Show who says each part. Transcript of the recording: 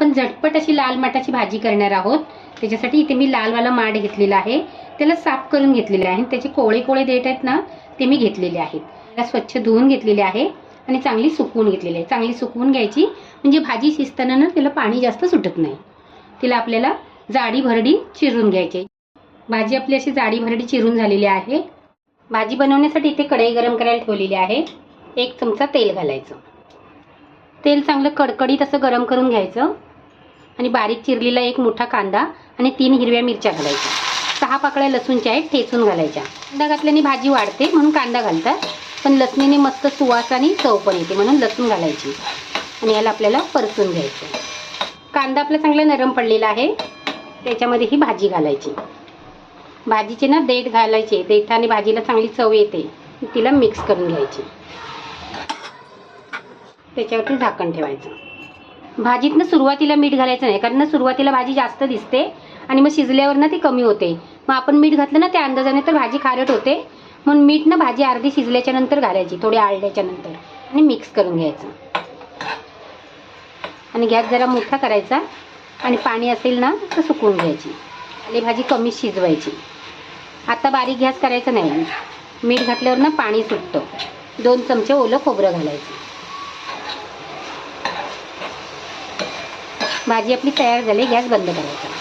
Speaker 1: आपण झटपट अशी लाल माठाची भाजी करणार आहोत. त्याच्यासाठी इथे मी लालवाला माठ घेतलेला आहे. त्याला साफ करून घेतलेले आहे. त्याचे कोळे कोळे देठ आहेत ना ते मी घेतलेले आहेत. त्याला स्वच्छ धुवून घेतलेले आहे आणि चांगली सुकवून घेतलेली आहे. चांगली सुकवून घ्यायची. म्हणजे भाजी शिजताना ना त्याला पाणी जास्त सुटत नाही. तिला आपल्याला जाडी भरडी चिरून घ्यायची. भाजी आपली अशी जाडी भरडी चिरून झालेली आहे. भाजी बनवण्यासाठी इथे कढई गरम करायला ठेवलेली आहे. एक चमचा तेल घालायचं. तेल चांगलं कडकडीत असं गरम करून घ्यायचं. आणि बारीक चिरलेला एक मोठा कांदा आणि तीन हिरव्या मिरच्या घालायच्या. सहा पाकळ्या लसूणच्या आहेत ठेचून घालायच्या. कांदा घातल्याने भाजी वाढते म्हणून कांदा घालतात पण लसणीने मस्त सुवास आणि चव पण येते म्हणून लसूण घालायची आणि याला आपल्याला परतून घ्यायचं. कांदा आपला चांगला नरम पडलेला आहे त्याच्यामध्ये ही भाजी घालायची. भाजीचे ना देठ घालायचे देठाने भाजीला चांगली चव येते तिला मिक्स करून घ्यायची. त्याच्यावरती झाकण ठेवायचं. भाजीतनं सुरुवातीला मीठ घालायचं नाही कारण ना सुरुवातीला भाजी जास्त दिसते आणि मग शिजल्यावर ना ती कमी होते. मग आपण मीठ घातलं ना त्या अंदाजाने तर भाजी खारट होते. म्हणून मीठ ना भाजी अर्धी शिजल्याच्या नंतर घालायची थोडी आळल्याच्या नंतर. आणि मिक्स करून घ्यायचं. आणि गॅस जरा मोठा करायचा आणि पाणी असेल ना तर सुकवून घ्यायची. आली भाजी कमी शिजवायची. आता बारीक गॅस करायचा नाही. मीठ घातल्यावर ना पाणी सुटतं. दोन चमचे ओलं खोबरं घालायचं. भाजी आपली तयार झाली गॅस बंद करायचा.